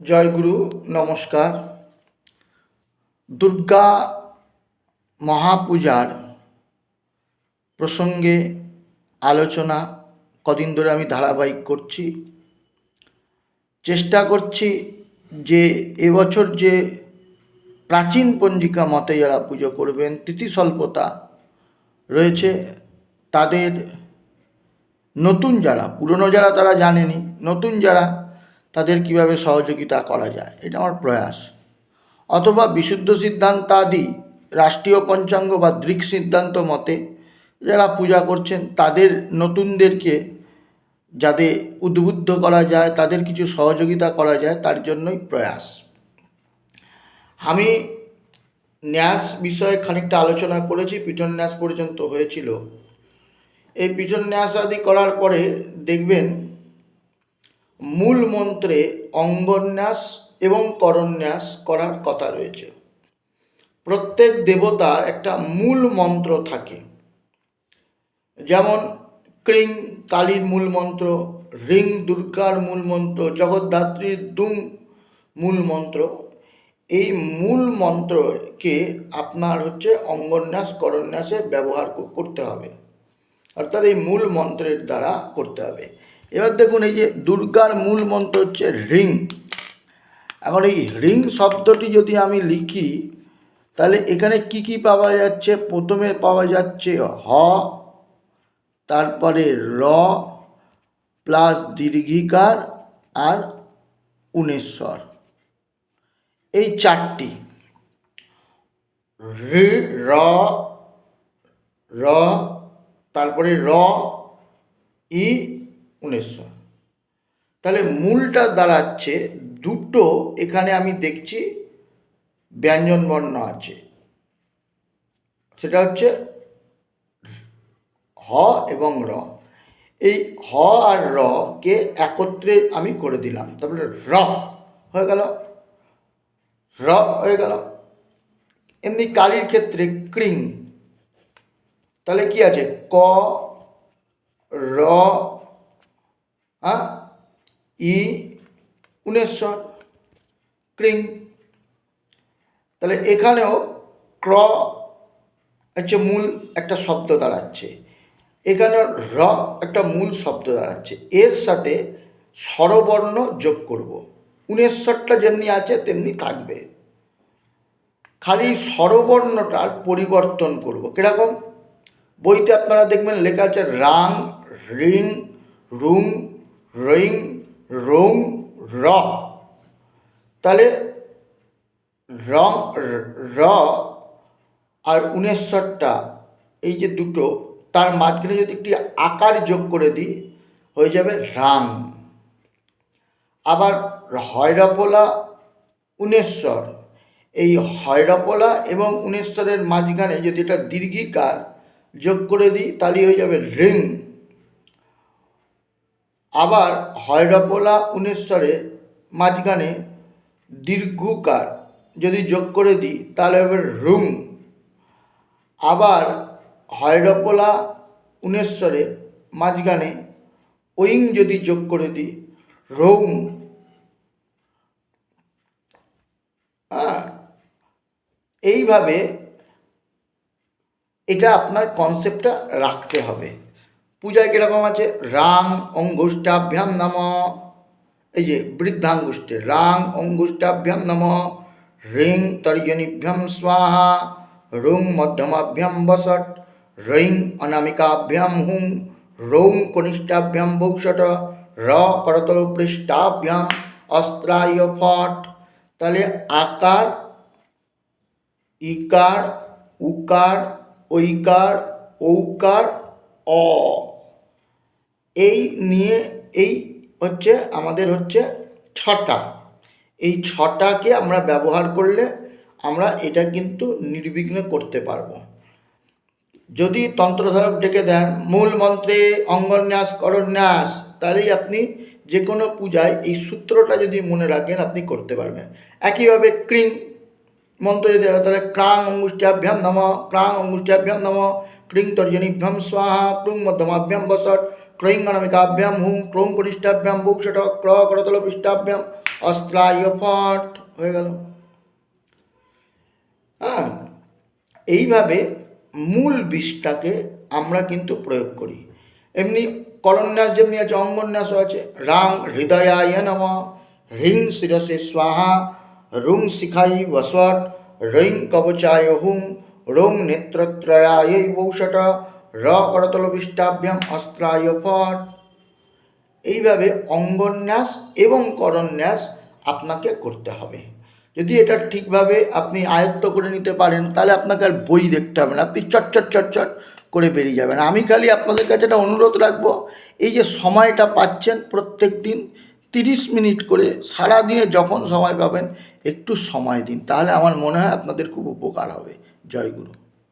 জয়গুরু নমস্কার। দুর্গা মহাপূজার প্রসঙ্গে আলোচনা কদিন ধরে আমি ধারাবাহিক করছি। চেষ্টা করছি যে এবছর যে প্রাচীন পঞ্জিকা মতে যারা পুজো করবেন তিথি স্বল্পতা রয়েছে, তাদের নতুন যারা, পুরনো যারা তারা জানেনি, নতুন যারা তাদের কীভাবে সহযোগিতা করা যায়, এটা আমার প্রয়াস। অথবা বিশুদ্ধ সিদ্ধান্তাদি, রাষ্ট্রীয় পঞ্চাঙ্গ বা দৃক সিদ্ধান্ত মতে যারা পূজা করছেন, তাদের নতুনদেরকে যাতে উদ্বুদ্ধ করা যায়, তাদের কিছু সহযোগিতা করা যায়, তার জন্যই প্রয়াস। আমি ন্যাস বিষয়ে খানিকটা আলোচনা করেছি, পিটন ন্যাস পর্যন্ত হয়েছিল। এই পিটন ন্যাস আদি করার পরে দেখবেন মূল মন্ত্রে অঙ্গন্যাস এবং করন্যাস করার কথা রয়েছে। প্রত্যেক দেবতার একটা মূল মন্ত্র থাকে। যেমন ক্রিং, কালীর মূল মন্ত্র রিং, দুর্গার মূল মন্ত্র জগদ্ধাত্রীর দুং মূল মন্ত্র এই মূল মন্ত্রকে আপনার হচ্ছে অঙ্গন্যাস, করন্যাসে ব্যবহার করতে হবে। অর্থাৎ এই মূল মন্ত্রের দ্বারা করতে হবে। এবার দেখুন এই যে দুর্গার মূল মন্ত্র হচ্ছে রিং। এখন এই রিং শব্দটি যদি আমি লিখি, তাহলে এখানে কি কি পাওয়া যাচ্ছে? প্রথমে পাওয়া যাচ্ছে হ, তারপরে র, প্লাস দীর্ঘিকার আর উনেশ্বর। এই চারটি। রি, র তারপরে র, ই উনিশশো। তাহলে মূলটা দাঁড়াচ্ছে দুটো, এখানে আমি দেখছি ব্যঞ্জন বর্ণ আছে। সেটা হচ্ছে হ এবং র। এই হ আর র কে একত্রে আমি করে দিলাম। তারপরে র হয়ে গেল। র হয়ে গেল। এমনি কালির ক্ষেত্রে ক্রিং তাহলে কি আছে? ক, র হ্যাঁ ই, উনেশ্বর, ক্রিং। তাহলে এখানেও ক্র হচ্ছে মূল একটা শব্দ দাঁড়াচ্ছে। এখানে র একটা মূল শব্দ দাঁড়াচ্ছে। এর সাথে স্বরবর্ণ যোগ করব। উনেশ্বরটা যেমনি আছে, তেমনি থাকবে। খালি স্বরবর্ণটার পরিবর্তন করব। কীরকম? বইতে আপনারা দেখবেন লেখা আছে রাং, রিং, রুং রিং, রোং, র। তাহলে রং, র আর উনেশ্বরটা এই যে দুটো, তার মাঝখানে যদি একটি আকার যোগ করে দিই, হয়ে যাবে রাম। আবার হয়রাপোলা উনেশ্বর এই হয়রাপোলা এবং উনেশ্বরের মাঝখানে যদি এটা দীর্ঘিকার যোগ করে দিই, তাহলে হয়ে যাবে রিং। আবার হয়রাপোলা উনেশ্বরের মাঝখানে দীর্ঘকার। যদি যোগ করে দিই, তাহলে হবে রুং আবার হয়রপোলা উনেশ্বরের মাঝখানে ওইং যদি যোগ করে দিই রৌং হ্যাঁ এইভাবে এটা আপনার কনসেপ্টটা রাখতে হবে। পূজায় কীরকম আছে? রাং অঙ্গুষ্টাভ্যাম নম। এই যে বৃদ্ধাঙ্গুষ্ঠে রাং অঙ্গুষ্টাভ্যাম নম। রিং তর্জনীভ্যাম স্বাহা, রুং মধ্যমাভ্যাম বসট রিং অনামিকাভ্যাম হুং, রৌং কনিষ্ঠাভ্যাম বৌষট র করতল পৃষ্ঠাভ্যাম অস্ত্রায় ফট। তাহলে আকার, ইকার, উকার, ঐকার, ঔকার, অ। এই নিয়ে, এই হচ্ছে, আমাদের হচ্ছে ছটা। এই ছটাকে আমরা ব্যবহার করলে আমরা এটা কিন্তু নির্বিঘ্নে করতে পারব। যদি তন্ত্রধারক ডেকে দেন, মূল মন্ত্রে অঙ্গন্যাস, করন্যাস তাহলেই আপনি যে কোনো পূজায় এই সূত্রটা যদি মনে রাখেন, আপনি করতে পারবেন। একইভাবে ক্রিং মন্ত্র যদি হয়, তাহলে ক্রাং অঙ্গুষ্ঠ্যাভ্যাম নম, ক্রাং অঙ্গুষ্ঠ্যাভ্যাম নম, ক্রিং তর্জনীভ্যাম স্বাহা, ক্রুং মধ্যমাভ্যাম বসট ক্রৈং অনামিকাভ্যাম হুং ক্রৌং কনিষ্ঠাভ্যাম বুকষট ক্র করতল পৃষ্ঠাভ্যাম অস্ত্রায় ফট হয়ে গেল। হ্যাঁ এইভাবে মূল বিষটাকে আমরা কিন্তু প্রয়োগ করি। এমনি করন্যাস যেমনি আছে, অঙ্গন্যাসও আছে, রাং হৃদয়ায় নম, হ্রিং শিরসে স্বাহা, রুং শিখাই বসট রৈং কবচায় হুং, রোং নেত্রত্রয়ায় বৌষট র করতলবিষ্টাভ্যাম অস্ত্রায় ফট এইভাবে অঙ্গন্যাস এবং করন্যাস আপনাকে করতে হবে। যদি এটা ঠিকভাবে আপনি আয়ত্ত করে নিতে পারেন, তাহলে আপনাকে আর বই দেখতে হবে না। আপনি চটচট চটচট করে বেরিয়ে যাবেন। আমি খালি আপনাদের কাছে একটা অনুরোধ রাখব, এই যে সময়টা পাচ্ছেন প্রত্যেক দিন তিরিশ মিনিট করে, সারাদিনে যখন সময় পাবেন, একটু সময় দিন। তাহলে আমার মনে হয় আপনাদের খুব উপকার হবে। জয় গুরু।